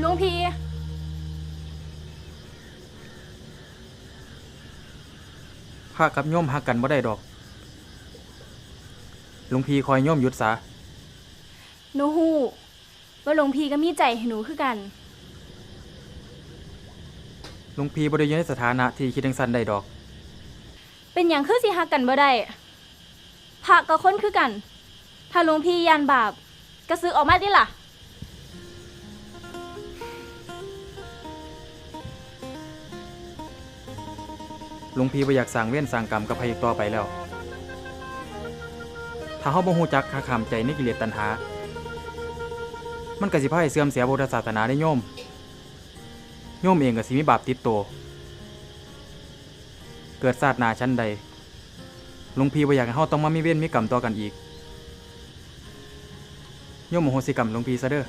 หลวงพี่พระกับโยมหักกันบ่ได้ดอก หลวงพี่คอยโยมหยุดซะหนูฮู้ว่าหลวงพี่ก็มีใจให้หนูคือกัน หลวงพี่บ่ได้อยู่ในสถานะที่คิดจังซั่นได้ดอก เป็นอย่างคือสิฮักกันบ่ได้พระกับคนคือกัน ถ้าหลวงพี่ยานบาปก็ซื้อออกมาดิล่ะ หลวงพี่บ่อยากสร้างเวรสร้างกรรมกับไผอีกต่อไปแล้ว ถ้าเฮาบ่ฮู้จักหักห้ามใจในกิเลสตัณหา มันก็สิพาให้เสื่อมเสียพุทธศาสนาได้โยม โยมเองก็สิมีบาปติดตัว เกิดชาตนาชั้นใด หลวงพี่บ่อยากให้เฮาต้องมามีเวรมีกรรมต่อกันอีก โยมโมโหสิกรรมหลวงพี่ซะเด้อ